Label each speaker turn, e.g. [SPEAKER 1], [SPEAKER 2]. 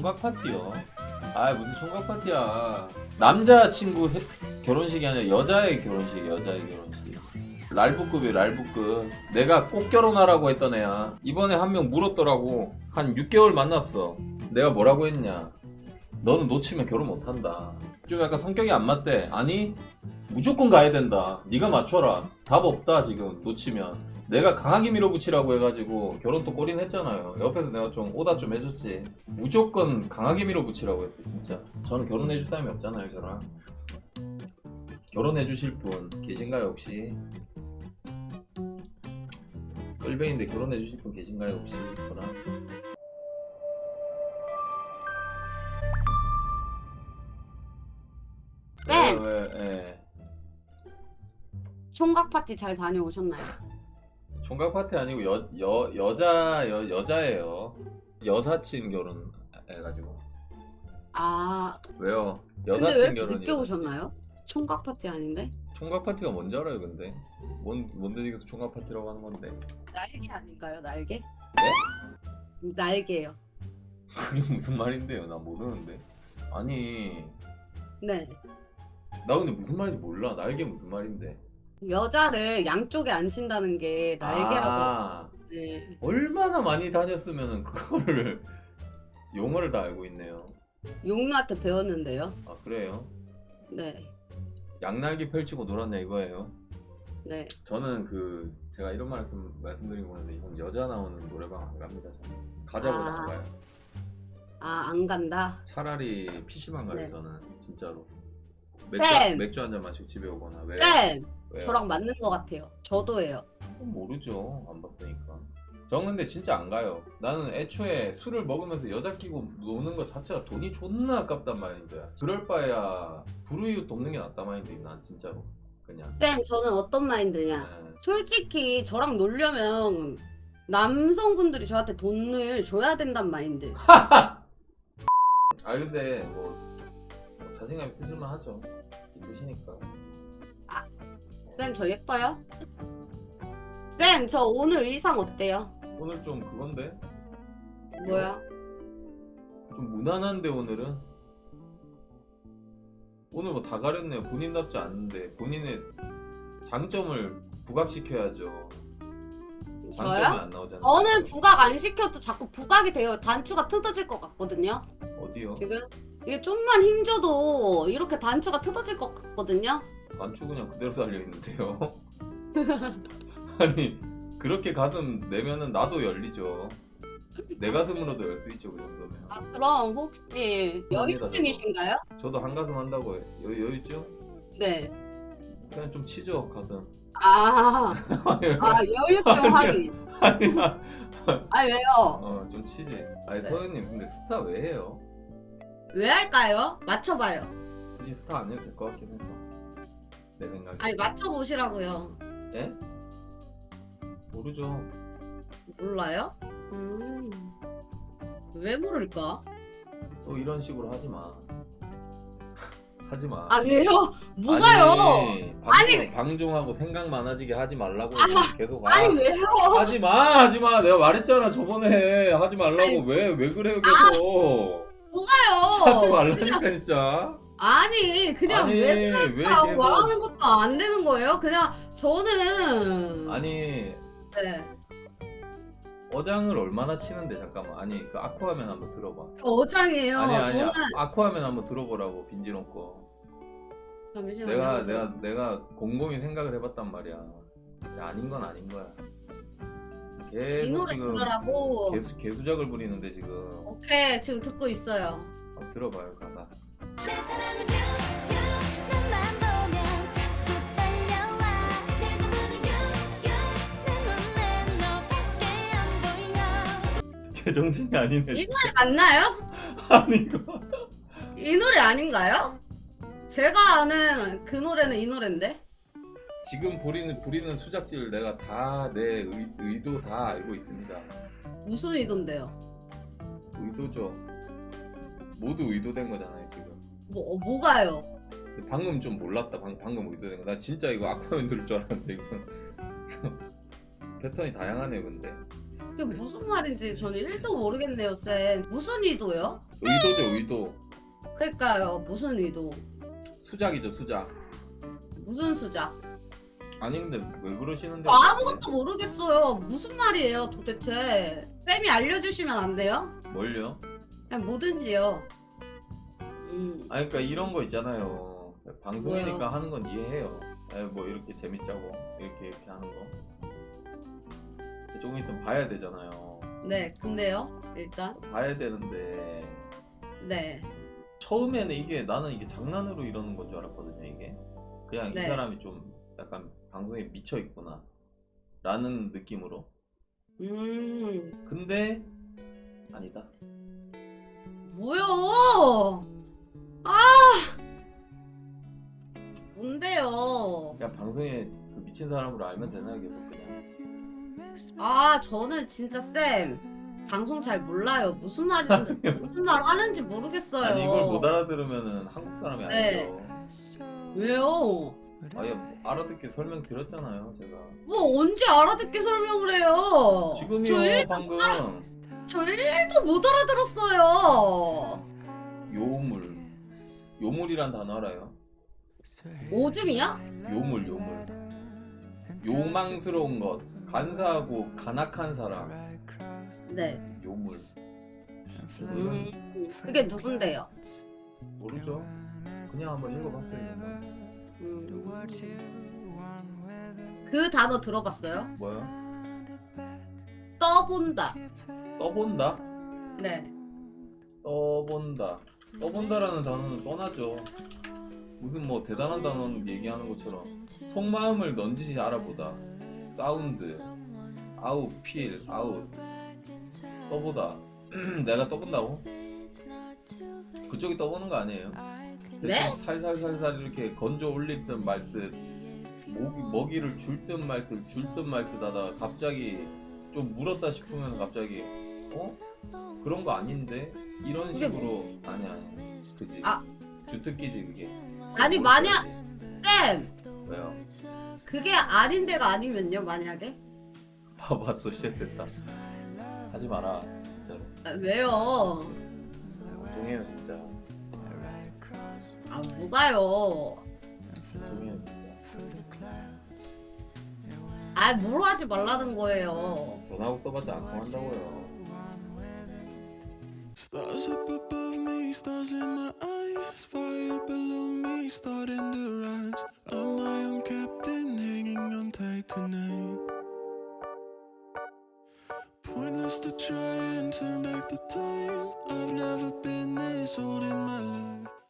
[SPEAKER 1] 총각 파티요. 아 무슨 총각 파티야. 남자 친구 세- 결혼식이 아니라 여자의 결혼식, 여자의 결혼식. 랄부급이 랄부급. 내가 꼭 결혼하라고 했던 애야. 이번에 한 명 물었더라고. 한 6개월 만났어. 내가 뭐라고 했냐? 너는 놓치면 결혼 못한다. 좀 약간 성격이 안 맞대. 아니 무조건 가야 된다. 네가 맞춰라. 답 없다 지금 놓치면. 내가 강하게 밀어붙이라고 해가지고 결혼 또 꼬린 했잖아요. 옆에서 내가 좀 오다 좀 해줬지. 무조건 강하게 밀어붙이라고 했어 진짜. 저는 결혼해줄 사람이 없잖아요 저랑. 결혼해주실 분 계신가요 혹시? 끌배인데 결혼해주실 분 계신가요 혹시 저랑?
[SPEAKER 2] 네.
[SPEAKER 1] 왜, 왜, 예.
[SPEAKER 2] 총각 파티 잘 다녀오셨나요?
[SPEAKER 1] 총각 파티 아니고 여, 여, 여자 여, 여자예요. 여사친 결혼 해가지고
[SPEAKER 2] 아
[SPEAKER 1] 왜요?
[SPEAKER 2] 근데 왜
[SPEAKER 1] 여사친
[SPEAKER 2] 이렇게
[SPEAKER 1] 결혼이
[SPEAKER 2] 늦게 오셨나요? 총각 파티 아닌데?
[SPEAKER 1] 총각 파티가 뭔지 알아요 근데? 뭔 뭔데 이게 총각 파티라고 하는 건데?
[SPEAKER 2] 날개 아닌가요? 날개?
[SPEAKER 1] 네?
[SPEAKER 2] 날개요.
[SPEAKER 1] 그게 무슨 말인데요? 나 모르는데. 아니
[SPEAKER 2] 네.
[SPEAKER 1] 나 근데 무슨 말인지 몰라. 날개 무슨 말인데?
[SPEAKER 2] 여자를 양쪽에 앉힌다는 게 날개라고.
[SPEAKER 1] 아,
[SPEAKER 2] 네.
[SPEAKER 1] 얼마나 많이 다녔으면은 그거를 용어를 다 알고 있네요.
[SPEAKER 2] 용나한테 배웠는데요.
[SPEAKER 1] 아 그래요?
[SPEAKER 2] 네.
[SPEAKER 1] 양날개 펼치고 놀았냐 이거예요?
[SPEAKER 2] 네.
[SPEAKER 1] 저는 그 제가 이런 말씀 말씀드린 거는데 이건 여자 나오는 노래방 안 갑니다. 저는. 가자고
[SPEAKER 2] 아.
[SPEAKER 1] 안 가요.
[SPEAKER 2] 아 안 간다.
[SPEAKER 1] 차라리 PC방 가요.
[SPEAKER 2] 네.
[SPEAKER 1] 저는 진짜로.
[SPEAKER 2] 쌤!
[SPEAKER 1] 맥주, 맥주 한 잔 마시고 집에 오거나 왜?
[SPEAKER 2] 쌤!
[SPEAKER 1] 왜요?
[SPEAKER 2] 저랑 맞는 것 같아요. 저도예요.
[SPEAKER 1] 모르죠. 안 봤으니까. 저 근데 진짜 안 가요. 나는 애초에 술을 먹으면서 여자 끼고 노는 것 자체가 돈이 존나 아깝단 말인데. 그럴 바에야 불우이웃 돕는 게 낫단 말인데 난 진짜로. 그냥.
[SPEAKER 2] 쌤 저는 어떤 마인드냐.
[SPEAKER 1] 네.
[SPEAKER 2] 솔직히 저랑 놀려면 남성분들이 저한테 돈을 줘야 된단 마인드.
[SPEAKER 1] 아 근데 뭐, 뭐 자신감 있으실만 하죠. 이쁘시니까.
[SPEAKER 2] 쌤 저 예뻐요? 쌤 저 오늘 의상 어때요?
[SPEAKER 1] 오늘 좀 그건데?
[SPEAKER 2] 뭐야?
[SPEAKER 1] 좀 무난한데 오늘은? 오늘 뭐 다 가렸네요. 본인답지 않은데 본인의 장점을 부각시켜야죠. 장점이
[SPEAKER 2] 저요?
[SPEAKER 1] 안 나오잖아요.
[SPEAKER 2] 저는 부각 안 시켜도 자꾸 부각이 돼요. 단추가 뜯어질 것 같거든요.
[SPEAKER 1] 어디요?
[SPEAKER 2] 지금 이게 좀만 힘줘도 이렇게 단추가 뜯어질 것 같거든요.
[SPEAKER 1] 단추 그냥 그대로 달려 있는데요. 아니 그렇게 가슴 내면은 나도 열리죠. 내 가슴으로도 열 수 있죠 그 정도면.
[SPEAKER 2] 아 그럼 혹시 여유증이신가요?
[SPEAKER 1] 저도 한 가슴 한다고 요 여유 있죠?
[SPEAKER 2] 네.
[SPEAKER 1] 그냥 좀 치죠 가슴.
[SPEAKER 2] 아, 아 여유증 확인.
[SPEAKER 1] 아니야.
[SPEAKER 2] 아 왜요?
[SPEAKER 1] 어좀 치지. 아니
[SPEAKER 2] 네.
[SPEAKER 1] 서현님 근데 스타 왜 해요?
[SPEAKER 2] 왜 할까요? 맞춰봐요.
[SPEAKER 1] 굳이 스타 안 해도 될 것 같긴 해서 내 생각에.
[SPEAKER 2] 아니 맞춰보시라고요.
[SPEAKER 1] 예? 모르죠.
[SPEAKER 2] 몰라요? 음. 왜 모를까?
[SPEAKER 1] 또 이런 식으로 하지 마. 하지 마.
[SPEAKER 2] 아 왜요? 뭐가요?
[SPEAKER 1] 아니, 방종,
[SPEAKER 2] 아니.
[SPEAKER 1] 방종하고 생각 많아지게 하지 말라고
[SPEAKER 2] 아,
[SPEAKER 1] 계속 하.
[SPEAKER 2] 아니 왜요?
[SPEAKER 1] 하지 마, 하지 마. 내가 말했잖아 저번에 하지 말라고
[SPEAKER 2] 아니.
[SPEAKER 1] 왜 왜 그래요 계속.
[SPEAKER 2] 뭐가요?
[SPEAKER 1] 하지 말라니까 진짜.
[SPEAKER 2] 아니 그냥
[SPEAKER 1] 아니,
[SPEAKER 2] 왜
[SPEAKER 1] 왜
[SPEAKER 2] 그럴까
[SPEAKER 1] 계속-
[SPEAKER 2] 말하는 것도 안 되는 거예요? 그냥 저는
[SPEAKER 1] 아니
[SPEAKER 2] 네.
[SPEAKER 1] 어장을 얼마나 치는데 잠깐만. 아니 그 아쿠아맨 한번 들어봐.
[SPEAKER 2] 어장이에요.
[SPEAKER 1] 아니 아니
[SPEAKER 2] 저는
[SPEAKER 1] 아쿠아맨 한번 들어보라고 빈지노 거.
[SPEAKER 2] 잠시만요.
[SPEAKER 1] 내가 내가 내가 곰곰이 생각을 해봤단 말이야. 근데 아닌 건 아닌 거야.
[SPEAKER 2] 이
[SPEAKER 1] 계속
[SPEAKER 2] 노래
[SPEAKER 1] 지금
[SPEAKER 2] 들으라고.
[SPEAKER 1] 개수 개수작을 부리는데 지금
[SPEAKER 2] 오케이 지금 듣고 있어요.
[SPEAKER 1] 한번 들어봐요 가사. 제정신이 아니네.
[SPEAKER 2] 이 노래 맞나요?
[SPEAKER 1] 아니 이거.
[SPEAKER 2] 이 노래 아닌가요? 제가 아는 그 노래는 이 노래인데.
[SPEAKER 1] 지금 부리는 부리는 수작질 내가 다 내 의도 다 알고 있습니다.
[SPEAKER 2] 무슨 의도인데요?
[SPEAKER 1] 의도죠. 모두 의도된 거잖아요 지금.
[SPEAKER 2] 뭐 어, 뭐가요?
[SPEAKER 1] 근데 방금 좀 몰랐다. 방, 방금 의도된 거. 나 진짜 이거 아쿠아맨 들을 줄 알았는데 이거. 패턴이 다양하네요 근데.
[SPEAKER 2] 그게 무슨 말인지 저는 1도 모르겠네요, 쌤. 무슨 의도요?
[SPEAKER 1] 의도죠 의도.
[SPEAKER 2] 그러니까요. 무슨 의도?
[SPEAKER 1] 수작이죠 수작.
[SPEAKER 2] 무슨 수작?
[SPEAKER 1] 아니 근데 왜 그러시는데?
[SPEAKER 2] 저 아무것도 모르겠어요. 무슨 말이에요, 도대체? 쌤이 알려주시면 안 돼요?
[SPEAKER 1] 뭘요?
[SPEAKER 2] 그냥 뭐든지요. 음.
[SPEAKER 1] 아니 그러니까 이런 거 있잖아요. 방송이니까
[SPEAKER 2] 뭐요?
[SPEAKER 1] 하는 건 이해해요. 에, 뭐 이렇게 재밌자고 이렇게 이렇게 하는 거. 조금 있으면 봐야 되잖아요.
[SPEAKER 2] 네, 근데요, 일단.
[SPEAKER 1] 봐야 되는데
[SPEAKER 2] 네.
[SPEAKER 1] 처음에는 이게 나는 이게 장난으로 이러는 건 줄 알았거든요. 이게 그냥
[SPEAKER 2] 네.
[SPEAKER 1] 이 사람이 좀 약간 방송에 미쳐 있구나 라는 느낌으로.
[SPEAKER 2] 음.
[SPEAKER 1] 근데 아니다.
[SPEAKER 2] 뭐요? 아! 뭔데요?
[SPEAKER 1] 그냥 방송에 그 미친 사람으로 알면 되나 계속 그냥.
[SPEAKER 2] 아, 저는 진짜 쌤. 방송 잘 몰라요. 무슨 말인지, 무슨 말 하는지 모르겠어요.
[SPEAKER 1] 아니 이걸 못 알아들으면은 한국 사람이
[SPEAKER 2] 네.
[SPEAKER 1] 아니죠.
[SPEAKER 2] 왜요?
[SPEAKER 1] 아예 알아듣게 설명 드렸잖아요, 제가.
[SPEAKER 2] 뭐 언제 알아듣게 설명을 해요? 저,
[SPEAKER 1] 지금이요,
[SPEAKER 2] 일,
[SPEAKER 1] 방금
[SPEAKER 2] 저 1도 못 알아들었어요.
[SPEAKER 1] 요물, 요물이란 단어 알아요?
[SPEAKER 2] 오줌이야?
[SPEAKER 1] 요물, 요물. 요망스러운 것, 간사하고 간악한 사람,
[SPEAKER 2] 네.
[SPEAKER 1] 요물.
[SPEAKER 2] 음, 그게 누군데요?
[SPEAKER 1] 모르죠? 그냥 한번 읽어봤어요, 이거.
[SPEAKER 2] 음. 그 단어 들어봤어요?
[SPEAKER 1] 뭐야?
[SPEAKER 2] 떠본다.
[SPEAKER 1] 떠본다?
[SPEAKER 2] 네.
[SPEAKER 1] 떠본다. 떠본다라는 단어는 뻔하죠. 무슨 뭐 대단한 단어는 얘기하는 것처럼 속마음을 넌지시 알아보다. 사운드, 아웃, 필, 아웃. 떠보다. 내가 떠본다고? 그쪽이 떠보는 거 아니에요?
[SPEAKER 2] 네?
[SPEAKER 1] 살살살살 이렇게 건져 올릴 듯 말듯 먹이, 먹이를 줄 듯 말듯 줄 듯 말듯 하다가 갑자기 좀 물었다 싶으면 갑자기 어? 그런 거 아닌데? 이런
[SPEAKER 2] 그게
[SPEAKER 1] 식으로 아니 아니 그지
[SPEAKER 2] 아.
[SPEAKER 1] 주특기지 그게
[SPEAKER 2] 아니, 만약, 쌤!
[SPEAKER 1] 왜요?
[SPEAKER 2] 그게 아닌데가 아니면요, 만약에?
[SPEAKER 1] 봐봐 또 시작됐다 하지 마라 진짜로
[SPEAKER 2] 아, 왜요?
[SPEAKER 1] 동해요 진짜
[SPEAKER 2] 아, 뭐가요?
[SPEAKER 1] 동해요 진짜
[SPEAKER 2] 아, 뭘 하지 말라는 거예요.
[SPEAKER 1] 전화하고 써봤자 안 통한다고요
[SPEAKER 3] Stars up above me, stars in my eyes, fire below me, starting to rise. I'm my own captain, hanging on tight tonight. Pointless to try and turn back the time.